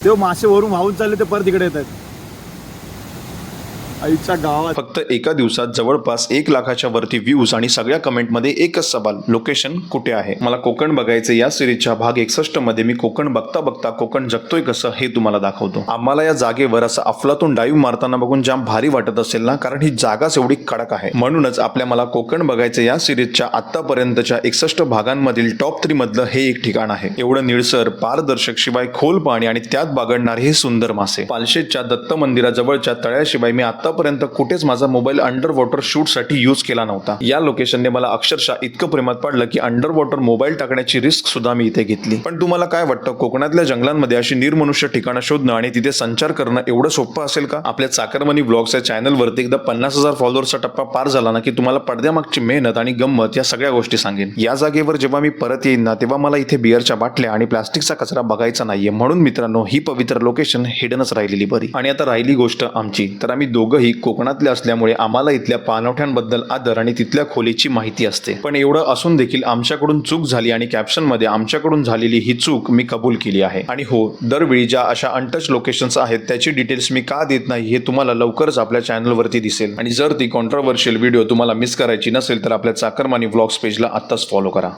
ते मासे वरून वाहून चालले ते परत इकडे येत आहेत. आईच्या गावात फक्त एका दिवसात जवळपास एक लाखाच्या वरती व्ह्यूज आणि सगळ्या कमेंटमध्ये एकच सवाल लोकेशन कुठे आहे? मला कोकण बघायचे या सिरीजच्या भाग एकसष्टमध्ये मी कोकण बघता बघता कोकण जगतोय कसं हे तुम्हाला दाखवतो. आम्हाला या जागेवर असं अफलातून डाईव्ह मारताना बघून जाम भारी वाटत असेल ना कारण ही जागाच एवढी कडक आहे. म्हणूनच आपल्या मला कोकण बघायचे या सिरीजच्या आतापर्यंतच्या एकसष्ट भागांमधील टॉप थ्री मधलं हे एक ठिकाण आहे. एवढं निळसर पारदर्शक शिवाय खोल पाणी आणि त्यात बागडणारे हे सुंदर मासे. पालशेच्या दत्त मंदिराजवळच्या तळ्याशिवाय मी आतापर्यंत कुठेच माझा मोबाईल अंडर वॉटर शूटसाठी यूज केला नव्हता. या लोकेशनने मला अक्षरशः इतकं प्रेमात पडलं की अंडर वॉटर मोबाईल टाकण्याची रिस्क सुद्धा मी इथे घेतली. पण तुम्हाला काय वाटतं? कोकणातल्या जंगलांमध्ये अशी निर्मनुष्य ठिकाणं शोधणं आणि तिथे संचार करणं एवढं सोपं असेल का? आपल्या चाकरमनी ब्लॉग्स या चॅनलवरती एकदा पन्नास हजार फॉलोअर्सचा टप्पा पार झाला ना की तुम्हाला पडद्यामागची मेहनत आणि गंमत या सगळ्या गोष्टी सांगेन. या जागेवर जेव्हा मी परत येईन ना तेव्हा मला इथे बिअरच्या बाटल्या आणि प्लास्टिकचा कचरा बघायचा नाहीये. म्हणून मित्रांनो ही पवित्र लोकेशन हिडनच राहिलेली बरी. आणि आता राहिली गोष्ट आमची. तर आम्ही दोघं ही कोकणातल्या असल्यामुळे आम्हाला इथल्या पाणवठ्यांबद्दल आदर आणि तिथल्या खोलीची माहिती असते. पण एवढं असून देखील आमच्याकडून चूक झाली आणि कॅप्शनमध्ये आमच्याकडून झालेली ही चूक मी कबूल केली आहे. आणि हो दरवेळी ज्या अशा अनटच लोकेशन्स आहेत त्याची डिटेल्स मी का देत नाही हे तुम्हाला लवकरच आपल्या चॅनलवरती दिसेल. आणि जर ती कॉन्ट्रोवर्शियल व्हिडिओ तुम्हाला मिस करायची नसेल तर आपल्या चाकरमानी व्लॉग्स पेजला आत्ताच फॉलो करा.